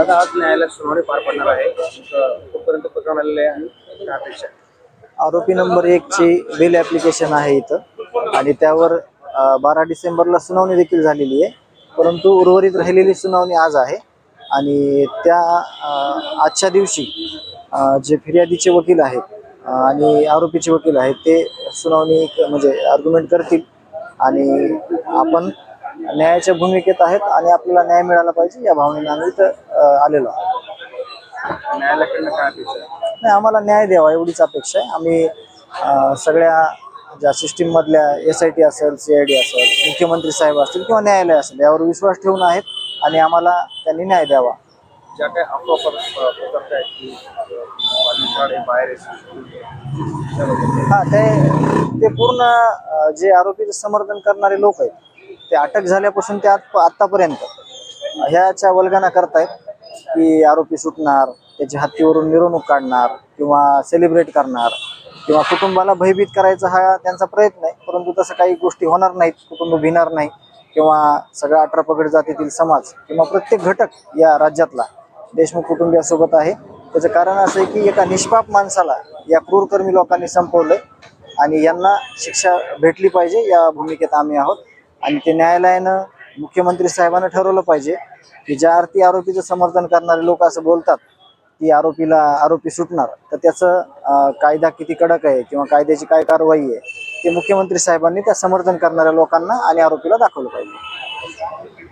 दादा आज न्यायालयात सुनावणी पार पडणार आहे. कुठपर्यंत प्रकरण आलेले आहे काय अपेक्षा आहे? आरोपी नंबर एकची बेल ॲप्लिकेशन आहे इथं. आणि त्यावर बारा डिसेंबरला सुनावणी देखील झालेली आहे. परंतु उर्वरित राहिलेली सुनावणी आज आहे. आणि त्या अ, आजच्या दिवशी अ, जे फिर्यादीचे वकील आहेत अ, आणि आरोपीचे वकील आहेत ते सुनावणी एक म्हणजे आर्ग्युमेंट करतील. आणि आपण न्यायाच्या भूमिकेत आहेत आणि आपल्याला न्याय मिळाला पाहिजे या भावनेने आम्ही इथं आलेलो आहोत. न्यायालयाकडनं काय अपेक्षा नाही आम्हाला न्याय द्यावा एवढीच अपेक्षा आहे. आम्ही सगळ्या ज्या सिस्टीम मधल्या एस आय टी असेल सी आय डी असेल मुख्यमंत्री साहेब असतील किंवा न्यायालय असेल यावर विश्वास ठेवून आहेत आणि आम्हाला त्यांनी न्याय द्यावा. ज्या काही हे ते ते पूर्ण जे आरोपीचं समर्थन करणारे लोक आहेत ते अटक झाल्यापासून ते आत आत्तापर्यंत ह्याच्या वल्गना करतायत की आरोपी सुटणार त्याची हत्तीवरून मिरवणूक काढणार किंवा सेलिब्रेट करणार किंवा कुटुंबाला भयभीत करायचा हा त्यांचा प्रयत्न आहे. परंतु तसं काही गोष्टी होणार नाहीत कुटुंब भिणार नाही किंवा सगळा अठरा पगड जातीतील समाज किंवा प्रत्येक घटक या राज्यातला देशमुख कुटुंबियासोबत आहे. त्याचं कारण असं आहे की एका निष्पाप माणसाला या क्रूरकर्मी लोकांनी संपवलंय आणि यांना शिक्षा भेटली पाहिजे या भूमिकेत आम्ही आहोत. आणि ते न्यायालयानं मुख्यमंत्री साहेबांना ठरवलं पाहिजे की ज्या अर्थी आरोपीचं समर्थन करणारे लोक असं बोलतात की आरोपीला आरोपी सुटणार तर त्याचं कायदा किती कडक आहे किंवा कायद्याची काय कारवाई आहे ते मुख्यमंत्री साहेबांनी त्या समर्थन करणाऱ्या लोकांना आणि आरोपीला दाखवलं पाहिजे.